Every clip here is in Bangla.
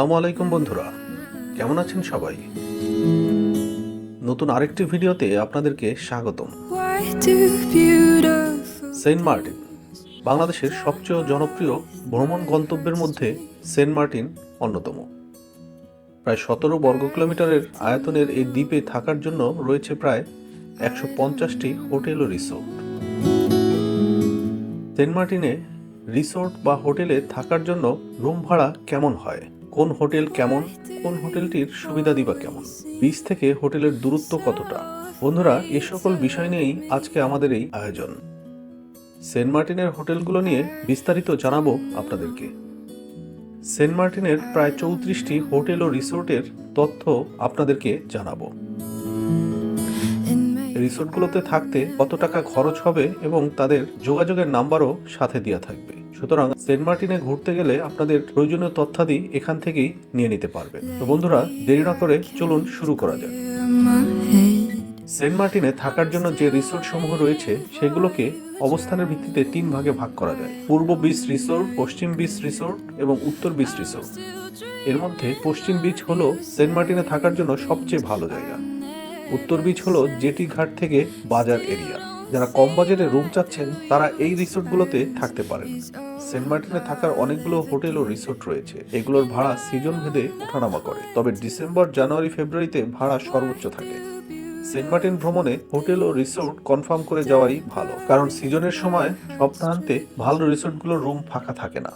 আসসালামু আলাইকুম বন্ধুরা। কেমন আছেন সবাই? নতুন আরেকটি ভিডিওতে আপনাদেরকে স্বাগতম। সেন্ট মার্টিন বাংলাদেশের সবচেয়ে জনপ্রিয় ভ্রমণ গন্তব্যের মধ্যে সেন্ট মার্টিন অন্যতম। প্রায় সতেরো বর্গ কিলোমিটারের আয়তনের এই দ্বীপে থাকার জন্য রয়েছে প্রায় একশো পঞ্চাশটি হোটেল ও রিসোর্ট। সেন্ট মার্টিনে রিসোর্ট বা হোটেলে থাকার জন্য রুম ভাড়া কেমন হয়? কোন হোটেল কেমন, কোন হোটেলটির সুবিধা দিবা কেমন বিচ থেকে হোটেলের দূরত্ব কতটা? বন্ধুরা, এ সকল বিষয় নিয়েই আজকে আমাদের এই আয়োজন। সেন্ট মার্টিনের হোটেলগুলো নিয়ে বিস্তারিত জানাব আপনাদেরকে। সেন্ট মার্টিনের প্রায় চৌত্রিশটি হোটেল ও রিসোর্টের তথ্য আপনাদেরকে জানাব। রিসোর্টগুলোতে থাকতে কত টাকা খরচ হবে এবং তাদের যোগাযোগের নাম্বারও সাথে দেওয়া থাকবে। সুতরাং সেন্ট মার্টিনে ঘুরতে গেলে আপনাদের প্রয়োজনীয় তথ্যাদি এখান থেকেই নিয়ে নিতে পারবেন। তো বন্ধুরা, দেরি না করে চলুন শুরু করা যাক। সেন্ট মার্টিনে থাকার জন্য যে রিসোর্ট সমূহ রয়েছে, সেগুলোকে অবস্থানের ভিত্তিতে তিন ভাগে ভাগ করা যায়। পূর্ব বিচ রিসোর্ট, পশ্চিম বিচ রিসোর্ট এবং উত্তর বিচ রিসোর্ট। এর মধ্যে পশ্চিম বিচ হলো সেন্ট মার্টিনে থাকার জন্য সবচেয়ে ভালো জায়গা। উত্তর বিচ হলো জেটি ঘাট থেকে বাজার এরিয়া। যারা কম বাজেটে রুম চাচ্ছেন, তারা এই রিসোর্টগুলোতে থাকতে পারেন। সেন্ট মার্টিনে থাকার অনেকগুলো হোটেল ও রিসোর্ট রয়েছে। এগুলোর ভাড়া সিজন ভেদে ওঠানামা করে। তবে ডিসেম্বর, জানুয়ারি, ফেব্রুয়ারিতে ভাড়া সর্বোচ্চ থাকে। সেন্ট মার্টিন ভ্রমণে হোটেল ও রিসোর্ট কনফার্ম করে যাওয়াই ভালো। কারণ সিজনের সময় সপ্তাহান্তে ভালো রিসোর্টগুলোর রুম ফাঁকা থাকে না।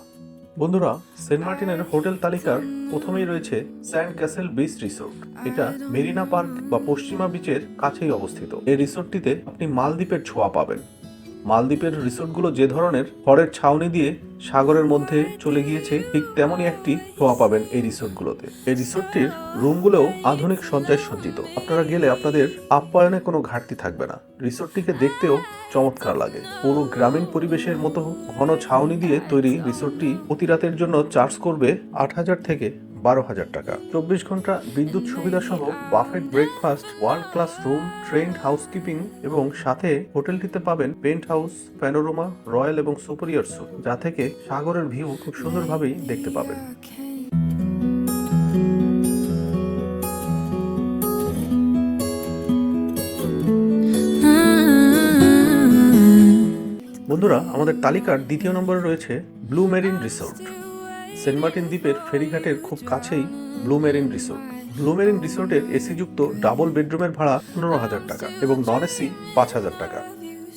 বন্ধুরা, সেন্ট মার্টিনের হোটেল তালিকার প্রথমেই রয়েছে স্যান্ড ক্যাসেল বিচ রিসোর্ট। এটা মেরিনা পার্ক বা পশ্চিমা বিচের কাছেই অবস্থিত। এই রিসোর্টটিতে আপনি মালদ্বীপের ছোঁয়া পাবেন। মালদ্বীপের রিসোর্টগুলো যে ধরনের খড়ের ছাউনি দিয়ে সাগরের মধ্যে চলে গিয়েছে, ঠিক তেমনই একটি ছোঁয়া পাবেন এই রিসোর্টগুলোতে। এই রিসোর্টটির রুমগুলোও আধুনিক সজ্জায় সজ্জিত। আপনারা গেলে আপনাদের আপ্যায়নে কোনো ঘাটতি থাকবে না। রিসোর্টটিকে দেখতেও চমৎকার লাগে। পুরো গ্রামীণ পরিবেশের মতো ঘন ছাউনি দিয়ে তৈরি রিসোর্টটি প্রতি রাতের জন্য চার্জ করবে আট হাজার থেকে বারো হাজার টাকা। চব্বিশ ঘণ্টা বিদ্যুৎ সুবিধা সহ buffet breakfast world class room trained housekeeping এবং সাথে হোটেলটিতে পাবেন পেন্ট হাউস প্যানোরোমা রয়্যাল এবং সুপারিয়ার সুট যা থেকে সাগরের ভিউ খুব সুন্দরভাবেই দেখতে পাবেন। বন্ধুরা, আমাদের তালিকার দ্বিতীয় নম্বরে রয়েছে blue marine resort saint Martin দ্বীপের ফেরিঘাটের খুব কাছেই blue marine resort. Blue marine রিসোর্টের এসি যুক্ত ডাবল বেডরুমের ভাড়া পনেরো হাজার টাকা এবং নন এসি পাঁচ হাজার টাকা।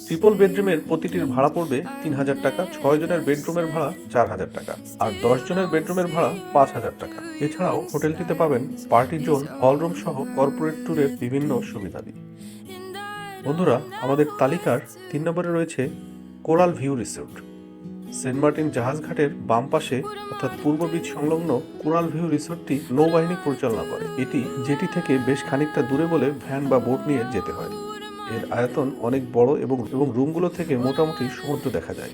ট্রিপল বেডরুমের প্রতিটির ভাড়া পড়বে তিন হাজার টাকা, ছয় জনের বেডরুমের ভাড়া চার হাজার টাকা আর দশ জনের বেডরুমের ভাড়া পাঁচ হাজার টাকা। এছাড়াও হোটেলটিতে পাবেন পার্টি জোন, হলরুম সহ কর্পোরেট ট্যুরের বিভিন্ন সুবিধাদি বন্ধুরা, আমাদের তালিকার তিন নম্বরে রয়েছে coral view resort. Saint Martin জাহাজঘাটের বাম পাশে অর্থাৎ পূর্ব বিচ সংলগ্ন কোরাল ভিউ রিসোর্টটি নৌবাহিনী পরিচালনা করে। এটি যেটি থেকে বেশ খানিকটা দূরে বলে ভ্যান বা বোট নিয়ে যেতে হয়। এর আয়তন অনেক বড় এবং এবং রুমগুলো থেকে মোটামুটি সমুদ্র দেখা যায়।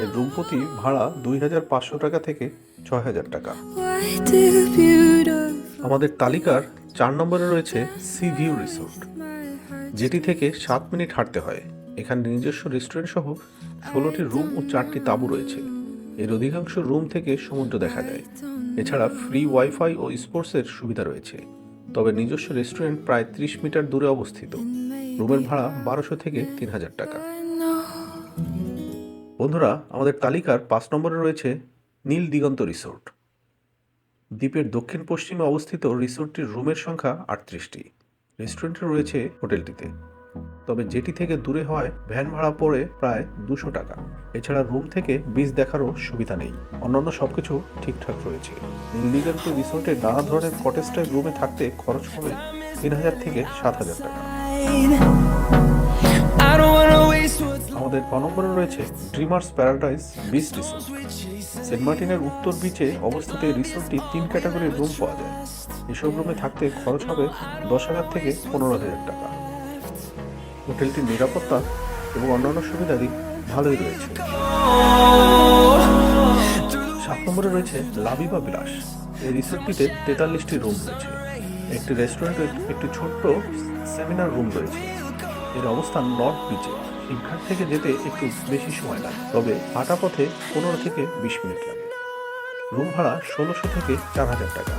এর রুম প্রতি ভাড়া দুই হাজার পাঁচশো টাকা থেকে ছয় হাজার টাকা। আমাদের তালিকার চার নম্বরে রয়েছে সি ভিউ রিসোর্ট যেটি থেকে সাত মিনিট হাঁটতে হয়। এখানে নিজস্ব রেস্টুরেন্ট সহ ষোলোটি রুম ও চারটি তাঁবু রয়েছে। এর অধিকাংশ রুম থেকে সমুদ্র দেখা যায়। এছাড়া ফ্রি ওয়াইফাই ও স্পোর্টসের সুবিধা রয়েছে। তবে নিজস্ব রেস্টুরেন্ট প্রায় ত্রিশ মিটার দূরে অবস্থিত। রুমের ভাড়া বারোশো থেকে তিন হাজার টাকা। বন্ধুরা, আমাদের তালিকার পাঁচ নম্বরে রয়েছে নীল দিগন্ত রিসোর্ট। দ্বীপের দক্ষিণ পশ্চিমে অবস্থিত রিসোর্টটির রুমের সংখ্যা আটত্রিশটি। রেস্টুরেন্ট রয়েছে হোটেলটিতে। তবে যেটি থেকে দূরে হয়, ভ্যান ভাড়া পড়ে প্রায় দুশো টাকা। এছাড়া রুম থেকে বীজ দেখারও সুবিধা নেই। অন্যান্য সবকিছু ঠিকঠাক রয়েছে। নীলদিগন্ত রিসোর্টে নানা ধরনের কটেজ টাইপ রুমে থাকতে খরচ হবে তিন হাজার থেকে সাত হাজার টাকা। আমাদের ক নম্বরে রয়েছে dreamers paradise beach resort saint মার্টিনের উত্তর বিচে অবস্থিত এই রিসোর্টটি তিন ক্যাটাগরির রুম পাওয়া যায়। এসব রুমে থাকতে খরচ হবে দশ হাজার থেকে পনেরো হাজার টাকা। হোটেলটির নিরাপত্তা এবং অন্যান্য সুবিধাদি ভালোই রয়েছে। সাত নম্বরে রয়েছে লাবিবা বিলাস। এই রিসোর্টটিতে তেতাল্লিশটি রুম রয়েছে। একটি রেস্টুরেন্ট ও একটি ছোট্ট সেমিনার রুম রয়েছে। এর অবস্থান নর্থ বিচে। শিবঘাট থেকে যেতে একটু বেশি সময় লাগে, তবে হাঁটা পথে পনেরো থেকে বিশ মিনিট লাগে। রুম ভাড়া ষোলোশো থেকে চার হাজার টাকা।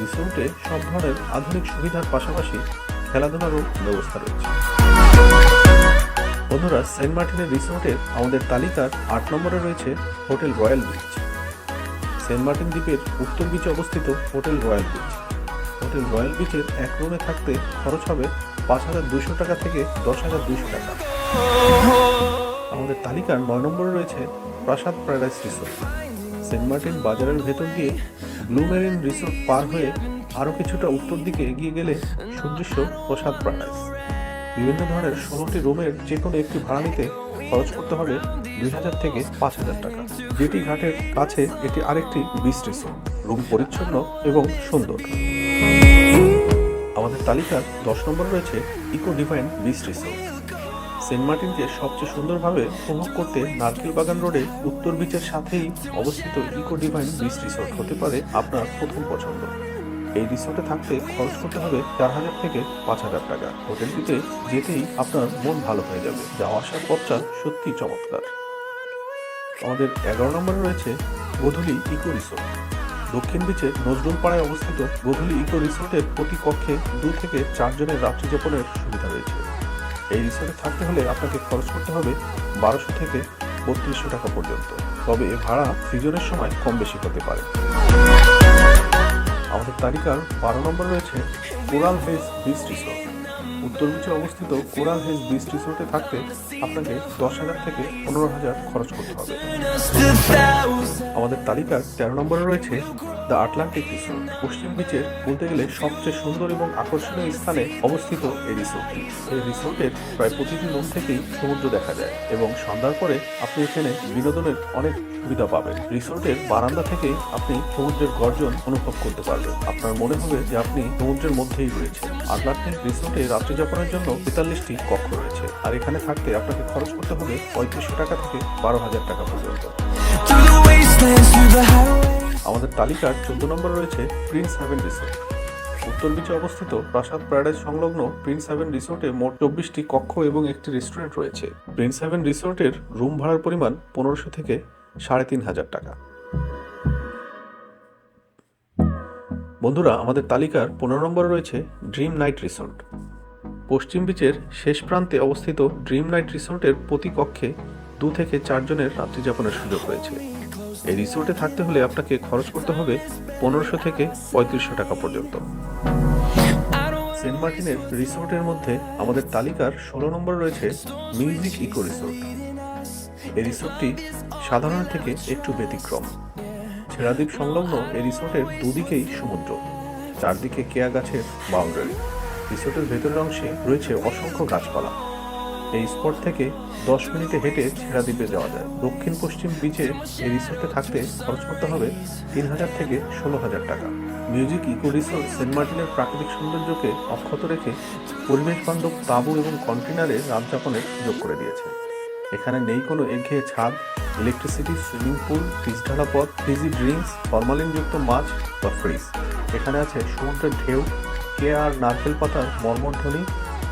রিসোর্টে সব ধরনের আধুনিক সুবিধার পাশাপাশি খেলাধুলারও ব্যবস্থা রয়েছে। বন্ধুরা, সেন্ট মার্টিনের রিসোর্টের আমাদের তালিকার আট নম্বরে রয়েছে hotel royal beach saint Martin দ্বীপের উত্তর বিচে অবস্থিত hotel royal bridge. Hotel royal বিচের এক রুমে থাকতে খরচ হবে পাঁচ হাজার দুশো টাকা থেকে দশ হাজার দুশো টাকা। আমাদের তালিকার নয় নম্বরে রয়েছে প্রাসাদ প্যারাডাইস রিসোর্ট। সেন্ট মার্টিন বাজারের ভেতর দিয়ে ব্লু মেরিন রিসোর্ট পার হয়ে আরও কিছুটা উত্তর দিকে এগিয়ে গেলে সুদৃশ্য প্রসাদ প্যারাডাইস বিভিন্ন ধরনের ষোলোটি রুমের যে কোনো একটি ভাড়া নিতে খরচ করতে হবে দুই হাজার থেকে পাঁচ হাজার টাকা। যেটি ঘাটের কাছে এটি আরেকটি বিচ রিসোর্ট রুম পরিচ্ছন্ন এবং সুন্দর। আমাদের তালিকার দশ নম্বর রয়েছে eco divine beach resort saint মার্টিনকে সবচেয়ে সুন্দরভাবে উপভোগ করতে নারকেল বাগান রোডে উত্তর বিচের সাথেই অবস্থিত ইকো ডিভাইন বিচ রিসোর্ট হতে পারে আপনার প্রথম পছন্দ। এই রিসোর্টে থাকতে খরচ করতে হবে চার হাজার থেকে পাঁচ হাজার টাকা। হোটেলটিতে যেতেই আপনার মন ভালো হয়ে যাবে। যাওয়া আসার পথটা সত্যি চমৎকার। আমাদের এগারো নম্বরে রয়েছে গোধূলি ইকো রিসোর্ট দক্ষিণ বিচে নজরুল পাড়ায় অবস্থিত গোধূলি ইকো রিসোর্টের প্রতি কক্ষে দু থেকে চারজনের রাত্রি যাপনের সুবিধা রয়েছে। এই রিসোর্টে থাকতে হলে আপনাকে খরচ করতে হবে বারোশো থেকে বত্রিশশো টাকা পর্যন্ত। তবে এ ভাড়া সিজনের সময় কম বেশি হতে পারে। আমাদের তালিকার বারো নম্বর রয়েছে কোরাল হেজ বিচ রিসোর্ট। উত্তর বিচে অবস্থিত কোরাল হেজ বিচ রিসোর্টে থাকতে আপনাকে দশ হাজার থেকে পনেরো হাজার খরচ করতে হবে। আমাদের তালিকার তেরো নম্বরে রয়েছে দ্য আটলান্টিক রিসোর্ট, পশ্চিম বিচের বলতে গেলে সবচেয়ে সুন্দর এবং আকর্ষণীয় স্থানে অবস্থিত এই রিসোর্টটি। এই রিসোর্টের প্রায় প্রতিটি রুম থেকেই সমুদ্র দেখা যায় এবং সন্ধ্যার পরে আপনি এখানে বিনোদনের অনেক সুবিধা পাবেন। রিসোর্টের বারান্দা থেকে আপনি সমুদ্রের গর্জন অনুভব করতে পারবেন। আপনার মনে হবে যে আপনি সমুদ্রের মধ্যেই রয়েছেন। আটলান্টিক রিসোর্টে রাত্রিযাপনের জন্য তেতাল্লিশটি কক্ষ রয়েছে আর এখানে থাকতে আপনাকে খরচ করতে হবে পঁয়ত্রিশশো টাকা থেকে বারো হাজার টাকা পর্যন্ত। আমাদের তালিকার চোদ্দ নম্বরে রয়েছে প্রিন্স হ্যাভেন রিসোর্ট। উত্তর বিচে অবস্থিত প্রাসাদ প্যারাডাইস সংলগ্ন প্রিন্স হ্যাভেন রিসোর্টে মোট চব্বিশটি কক্ষ এবং একটি রেস্টুরেন্ট রয়েছে। প্রিন্স হ্যাভেন রিসোর্টের রুম ভাড়ার পরিমাণ পনেরোশো থেকে সাড়ে তিন হাজার টাকা। বন্ধুরা, আমাদের তালিকার পনেরো নম্বরে রয়েছে ড্রিম নাইট রিসোর্ট। পশ্চিম বিচের শেষ প্রান্তে অবস্থিত ড্রিম নাইট রিসোর্টের প্রতি কক্ষে দু থেকে চারজনের রাত্রিযাপনের সুযোগ রয়েছে। এই রিসোর্টে থাকতে হলে আপনাকে খরচ করতে হবে পনেরোশো থেকে পঁয়ত্রিশশো টাকা পর্যন্ত। সেন্ট মার্টিনের রিসোর্টের মধ্যে আমাদের তালিকার ষোলো নম্বর রয়েছে মিউজিক ইকো রিসোর্ট এই রিসোর্টটি সাধারণ থেকে একটু ব্যতিক্রম। ছেড়াদ্বীপ সংলগ্ন এই রিসোর্টের দুদিকেই সমুদ্র, চারদিকে কেয়া গাছের বাউন্ডারি রিসোর্টের ভেতরের অংশে রয়েছে অসংখ্য গাছপালা। এই স্পট থেকে দশ মিনিটে হেঁটে ছেড়াদ্বীপে যাওয়া যায়। দক্ষিণ পশ্চিম বিচে এই রিসোর্টে থাকতে খরচ করতে হবে তিন হাজার থেকে ষোলো হাজার টাকা। মিউজিক ইকো রিসোর্ট সেন্ট মার্টিনের প্রাকৃতিক সৌন্দর্যকে অক্ষত রেখে পরিবেশ বান্ধব তাঁবু এবং কন্টেনারে রাতযাপনের সুযোগ করে দিয়েছে। এখানে নেই কোনো একঘেয়ে ছাদ ইলেকট্রিসিটি সুইমিং পুল পিচ পথ ফ্রিজি ড্রিঙ্কস ফরমালিনযুক্ত মাছ বা ফ্রিজ এখানে আছে সমুদ্রের ঢেউ, কে আর নারকেল পাতার মর্মধ্বনি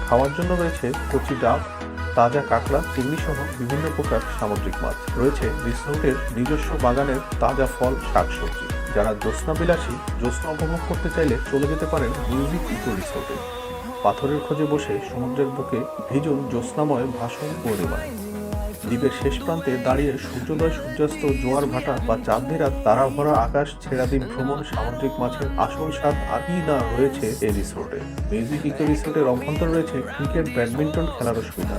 খাওয়ার জন্য রয়েছে কচি ডাব তাজা কাঁকড়া, চিংড়ি সহ বিভিন্ন প্রকার সামুদ্রিক মাছ। রয়েছে রিসোর্টের নিজস্ব বাগানের তাজা ফল, শাকসবজি, যারা জ্যোৎস্না বিলাসী জ্যোৎস্না উপভোগ করতে চাইলে চলে যেতে পারেন মিউজিক ইকো রিসোর্টে। পাথরের খোঁজে বসে সমুদ্রের বুকে ভিজন জ্যোৎস্নাময় ভাষণ পূর্ণিমায় দ্বীপের শেষ প্রান্তে দাঁড়িয়ে সূর্যোদয়, সূর্যাস্ত, জোয়ার ভাটা বা চাঁদনি রাত তারা ভরা আকাশ, ছেড়া দ্বীপ ভ্রমণ, সামুদ্রিক মাছের আসল স্বাদ আর কি না রয়েছে এই রিসোর্টে। মিউজিক ইকো রিসোর্টের অভ্যন্তরে রয়েছে ক্রিকেট, ব্যাডমিন্টন খেলারও সুবিধা।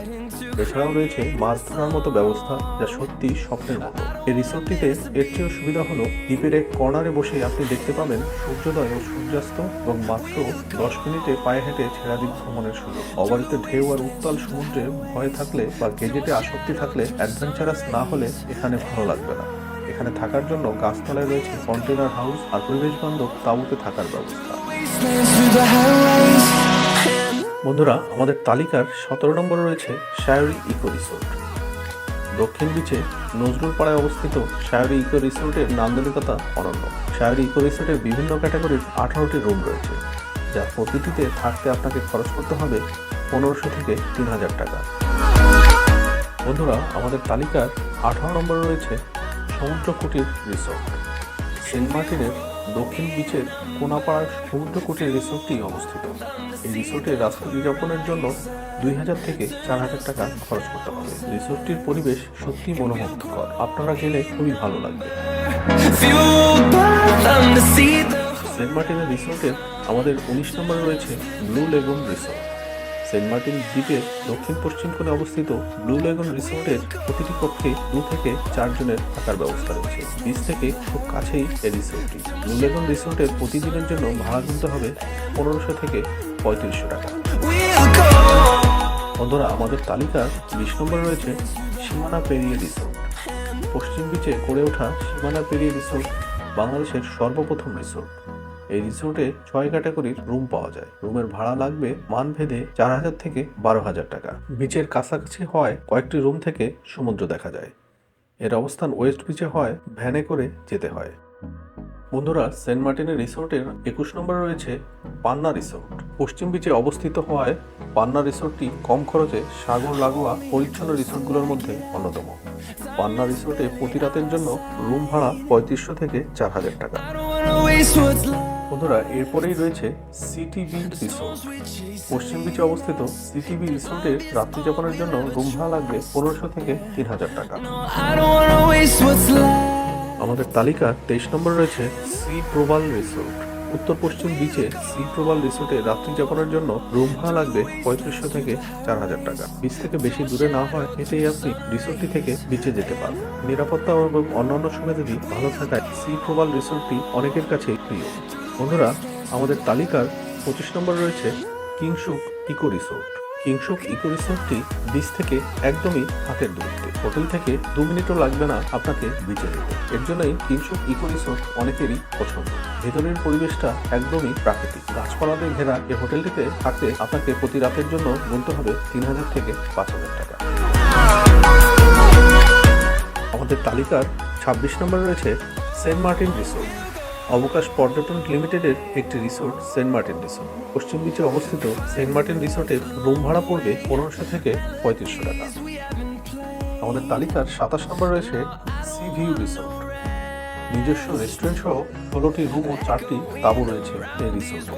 এছাড়াও রয়েছে মাছ ধরার মতো ব্যবস্থা যা সত্যি স্বপ্নের মতো। এই রিসোর্টটিতে এর চেয়েও সুবিধা হলো দ্বীপের এক কর্নারে বসে আপনি দেখতে পাবেন সূর্যোদয় ও সূর্যাস্ত এবং মাত্র দশ মিনিটে পায়ে হেঁটে ছেড়া দ্বীপ ভ্রমণের সুযোগ। অবারিত ঢেউ আর উত্তাল সমুদ্রে ভয় থাকলে বা গেজেটে আসক্তি থাকলে অ্যাডভেঞ্চারাস না হলে এখানে ভালো লাগবে না। এখানে থাকার জন্য গাছতলায় রয়েছে কন্টেনার হাউস আর পরিবেশ বান্ধব তাঁবুতে থাকার ব্যবস্থা. বন্ধুরা, আমাদের তালিকার সতেরো নম্বরে রয়েছে শায়রি ইকো রিসোর্ট। দক্ষিণ বিচে নজরুল পাড়ায় অবস্থিত শায়রি ইকো রিসোর্টের নান্দনিকতা অনন্য। শায়রি ইকো রিসোর্টের বিভিন্ন ক্যাটাগরির আঠারোটি রুম রয়েছে, যা প্রতিটিতে থাকতে আপনাকে খরচ করতে হবে পনেরোশো থেকে তিন হাজার টাকা। বন্ধুরা, আমাদের তালিকার আঠারো নম্বরে রয়েছে সমুদ্রকুটির রিসোর্ট। সেন্ট মার্টিনের দক্ষিণ বিচের কোনাপাড়ার সমুদ্রকুটির রিসোর্টটি অবস্থিত। এই রিসোর্টে রাত্রি যাপনের জন্য দুই হাজার থেকে চার হাজার টাকা খরচ করতে হবে। রিসোর্টটির পরিবেশ সত্যি মনোমুগ্ধকর। আপনারা গেলে খুবই ভালো লাগবে। সেন্ট মার্টিনের রিসোর্টের আমাদের উনিশ নম্বরে রয়েছে blue lagoon resort. Saint Martin দ্বীপের দক্ষিণ পশ্চিম কোণে অবস্থিত ব্লু লেগুন রিসোর্টের প্রতিটি কক্ষে দু থেকে চারজনের থাকার ব্যবস্থা রয়েছে। বিচ থেকে খুব কাছেই এই রিসোর্টটি। ব্লু লেগুন রিসোর্টের প্রতিদিনের জন্য ভাড়া কিনতে হবে পনেরোশো থেকে পঁয়ত্রিশশো টাকা। বন্ধুরা, আমাদের তালিকার বিশ নম্বরে রয়েছে সীমানা পেরিয়ে রিসোর্ট। পশ্চিম বিচে গড়ে ওঠা সীমানা পেরিয়ে রিসোর্ট বাংলাদেশের সর্বপ্রথম রিসোর্ট। এই রিসোর্টে ছয় ক্যাটাগরির রুম পাওয়া যায়। রুমের ভাড়া লাগবে মান ভেদে চার হাজার থেকে বারো হাজার টাকা। বিচের কাছাকাছি হয় কয়েকটি রুম থেকে সমুদ্র দেখা যায়। এর অবস্থান ওয়েস্ট বিচে হয় ভ্যানে করে যেতে হয়। বন্ধুরা সেন্ট মার্টিনের রিসোর্টের একুশ নম্বরে রয়েছে পান্না রিসোর্ট পশ্চিম বিচে অবস্থিত হওয়ায় পান্না রিসোর্টটি কম খরচে সাগর, লাগোয়া, পরিচ্ছন্ন রিসোর্টগুলোর মধ্যে অন্যতম। পান্না রিসোর্টে প্রতি রাতের জন্য রুম ভাড়া পঁয়ত্রিশশো থেকে চার হাজার টাকা। বন্ধুরা, এরপরেই রয়েছে সিটি সিটিবি রিসোর্ট। পশ্চিম বিচে অবস্থিত সিটিবি রিসোর্টের রাত্রিযাপনের জন্য রুম ভাড়া লাগবে পনেরোশো থেকে তিন হাজার টাকা. আমাদের তালিকার তেইশ নম্বর রয়েছে সি প্রবাল রিসোর্ট। উত্তর পশ্চিম বিচে সি প্রবাল রিসোর্টে রাত্রি যাপনের জন্য রুম ভাড়া লাগবে পঁয়ত্রিশশো থেকে চার হাজার টাকা। বিচ থেকে বেশি দূরে না হয় এতেই আপনি রিসোর্টটি থেকে বিচে যেতে পারবেন। নিরাপত্তা এবং অন্যান্য সুবিধাদি ভালো থাকায় সি প্রবাল রিসোর্টটি অনেকের কাছে প্রিয়। বন্ধুরা, আমাদের তালিকার পঁচিশ নম্বর রয়েছে Kingshuk eco resort. Kingshuk eco রিসোর্টটি beach থেকে একদমই হাতের দূরত্বে। হোটেল থেকে দু মিনিটও লাগবে না আপনাকে বিচে যেতে। এর জন্যই কিংসুক ইকো রিসোর্ট অনেকেরই পছন্দ। ভেতরের পরিবেশটা একদমই প্রাকৃতিক। গাছপালাতে ঘেরা এই হোটেলটিতে থাকতে আপনাকে প্রতি রাতের জন্য গুনতে হবে তিন হাজার থেকে পাঁচ হাজার টাকা। আমাদের তালিকার ছাব্বিশ নম্বরে রয়েছে সেন্ট মার্টিন রিসোর্ট। অবকাশ পর্যটন লিমিটেডের একটি রিসোর্ট, সেন্ট মার্টিন রিসোর্ট। পশ্চিম বিচে অবস্থিত সেন্ট মার্টিন রিসোর্টের রুম ভাড়া পড়বে পনেরোশো থেকে পঁয়ত্রিশশো টাকা। আমাদের তালিকার সাতাশ নম্বর রয়েছে সি ভিউ রিসোর্ট নিজস্ব রেস্টুরেন্ট সহ ষোলোটি রুম ও চারটি তাঁবু রয়েছে এই রিসোর্টে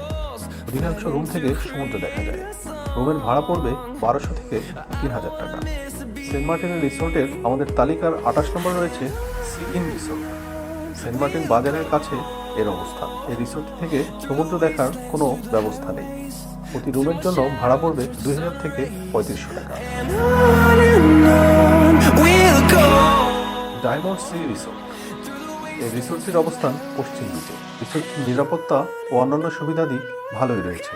অধিকাংশ রুম থেকে সমুদ্র দেখা যায়। রুমের ভাড়া পড়বে বারোশো থেকে তিন হাজার টাকা। সেন্ট মার্টিনের রিসোর্টের আমাদের তালিকার আঠাশ নম্বর রয়েছে sea in resort saint Martin বাজারের কাছে এর অবস্থান এই রিসোর্ট থেকে সমুদ্র দেখার কোনো ব্যবস্থা নেই। প্রতি রুমের জন্য ভাড়া পড়বে দুই হাজার থেকে পঁয়ত্রিশশো টাকা. ডায়মন্ড সি রিসোর্ট এই রিসোর্টটির অবস্থান পশ্চিম দিকে। রিসোর্টটির নিরাপত্তা ও অন্যান্য সুবিধাদি ভালোই রয়েছে।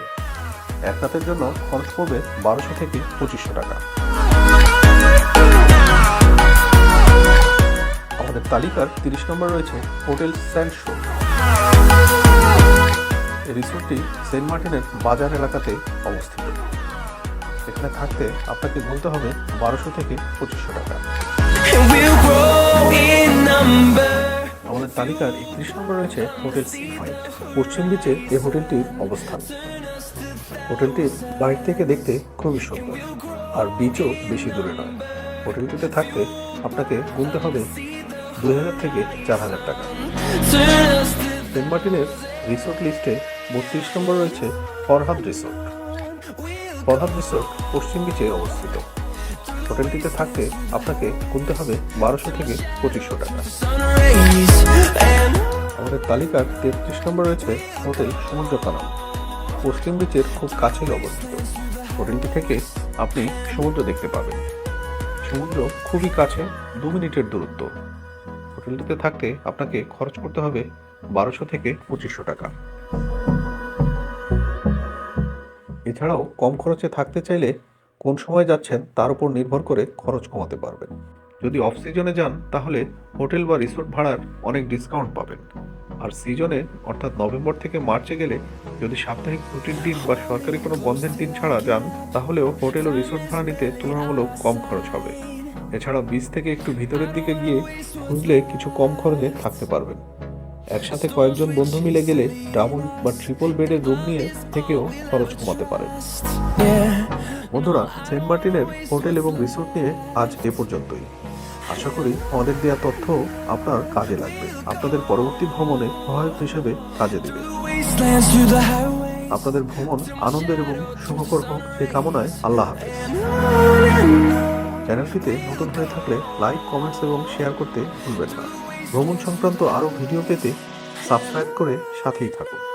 এক রাতের জন্য খরচ পড়বে বারোশো থেকে পঁচিশশো টাকা। আমাদের তালিকার তিরিশ নম্বর রয়েছে হোটেল স্যান্ড শো। রিসোর্টটি সেন্ট মার্টিনের বাজার এলাকাতে অবস্থিত। এখানে থাকতে আপনাকে গুনতে হবে বারোশো থেকে পঁচিশশো টাকা. আমাদের তালিকার একত্রিশ নম্বর রয়েছে হোটেল সি ফাইট পশ্চিম বিচে এই হোটেলটির অবস্থান। হোটেলটি বাইরে থেকে দেখতে খুবই সুন্দর আর বিচও বেশি দূরে নয়। হোটেলটিতে থাকতে আপনাকে গুনতে হবে দুই হাজার থেকে চার হাজার টাকা। সেন্ট মার্টিনের রিসোর্ট লিস্টে বত্রিশ নম্বর রয়েছে ফরহাদ রিসোর্ট। ফরহাদ রিসোর্ট পশ্চিম বিচে অবস্থিত। হোটেলটিতে থাকতে আপনাকে গুনতে হবে বারোশো থেকে পঁচিশশো টাকা। আমাদের তালিকার তেত্রিশ নম্বর রয়েছে হোটেল সমুদ্র কানাম পশ্চিম বিচের খুব কাছেই অবস্থিত। হোটেলটি থেকে আপনি সমুদ্র দেখতে পাবেন। সমুদ্র খুবই কাছে, দু মিনিটের দূরত্ব। হোটেলটিতে থাকতে আপনাকে খরচ করতে হবে বারোশো থেকে পঁচিশশো টাকা। এছাড়াও কম খরচে থাকতে চাইলে কোন সময় যাচ্ছেন তার উপর নির্ভর করে খরচ কমাতে পারবেন। যদি অফ সিজনে যান, তাহলে হোটেল বা রিসোর্ট ভাড়ার অনেক ডিসকাউন্ট পাবেন। আর সিজনে অর্থাৎ নভেম্বর থেকে মার্চে গেলে যদি সাপ্তাহিক ছুটির দিন বা সরকারি কোনো বন্ধের দিন ছাড়া যান, তাহলেও হোটেল ও রিসোর্ট ভাড়া নিতে তুলনামূলক কম খরচ হবে। এছাড়া বিচ থেকে একটু ভিতরের দিকে গিয়ে খুঁজলে কিছু কম খরচে থাকতে পারবেন। একসাথে কয়েকজন বন্ধু মিলে গেলে ডাবল বা ট্রিপল বেডের রুম নিয়ে থেকেও খরচ কমাতে পারেন. বন্ধুরা সেন্ট মার্টিনের হোটেল এবং রিসোর্ট নিয়ে আজ এ পর্যন্তই। আশা করি আমাদের দেওয়া তথ্য আপনার কাজে লাগবে। আপনাদের পরবর্তী ভ্রমণে সহায়ক হিসেবে কাজে দেবে. আপনাদের ভ্রমণ আনন্দের এবং শুভকর হোক সে কামনায় আল্লাহ হাফেজ। চ্যানেলটিতে নতুন হয়ে থাকলে লাইক কমেন্টস এবং শেয়ার করতে ভুলবেন না। ভ্রমণ সংক্রান্ত আরও ভিডিও পেতে সাবস্ক্রাইব করে সাথেই থাকুন।